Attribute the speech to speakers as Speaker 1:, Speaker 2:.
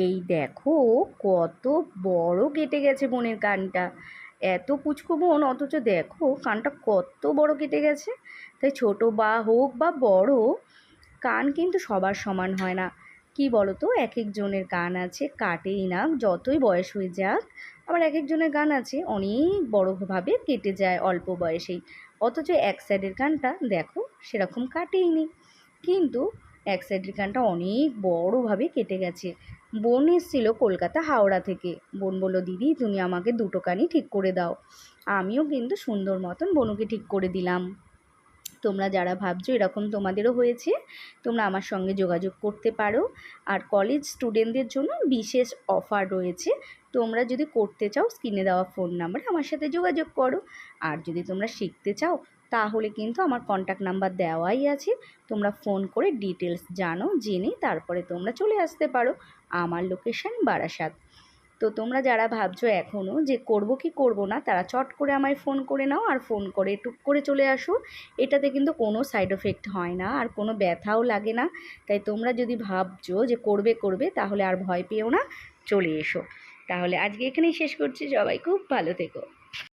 Speaker 1: এই দেখো কত বড় কেটে গেছে বোনের কানটা। এত পুচকু বোন, অথচ দেখো কানটা কত বড় কেটে গেছে। তাই ছোট বা হোক বা বড়, কান কিন্তু সবার সমান হয় না। কি বলো তো এক একজনের কান আছে, কাটেই না, যতই বয়স হয়ে যাক, আবার এক একজনের গান আছে, অনেক বড়োভাবে কেটে যায় অল্প বয়সেই। অথচ এক সাইডের কানটা দেখো সেরকম কাটেই নি। কিন্তু এক সাইডের কানটা অনেক বড়োভাবে কেটে গেছে। বোন এসেছিল কলকাতা হাওড়া থেকে। বোন বলল, দিদি, তুমি আমাকে দুটো কানই ঠিক করে দাও। আমিও কিন্তু সুন্দর মতন বনুকে ঠিক করে দিলাম। তোমরা যারা ভাবছ এরকম তোমাদেরও হয়েছে, তোমরা আমার সঙ্গে যোগাযোগ করতে পারো। আর কলেজ স্টুডেন্টদের জন্য বিশেষ অফার রয়েছে। তোমরা যদি করতে চাও স্ক্রিনে দেওয়া ফোন নাম্বারে আমার সাথে যোগাযোগ করো। আর যদি তোমরা শিখতে চাও তাহলে কিন্তু আমার কন্ট্যাক্ট নাম্বার দেওয়াই আছে। তোমরা ফোন করে ডিটেলস জানো, জেনে তারপরে তোমরা চলে আসতে পারো আমার লোকেশান বারাসাত। তো তোমরা যারা ভাবছ এখনও যে করব কি করব না, তারা চট করে আমায় ফোন করে নাও আর ফোন করে টুক করে চলে আসো। এটাতে কিন্তু কোনো সাইড এফেক্ট হয় না আর কোনো ব্যথাও লাগে না। তাই তোমরা যদি ভাবছ যে করবে করবে, তাহলে আর ভয় পেও না, চলে এসো। তাহলে আজকে এখানেই শেষ করছি। সবাই খুব ভালো থেকো।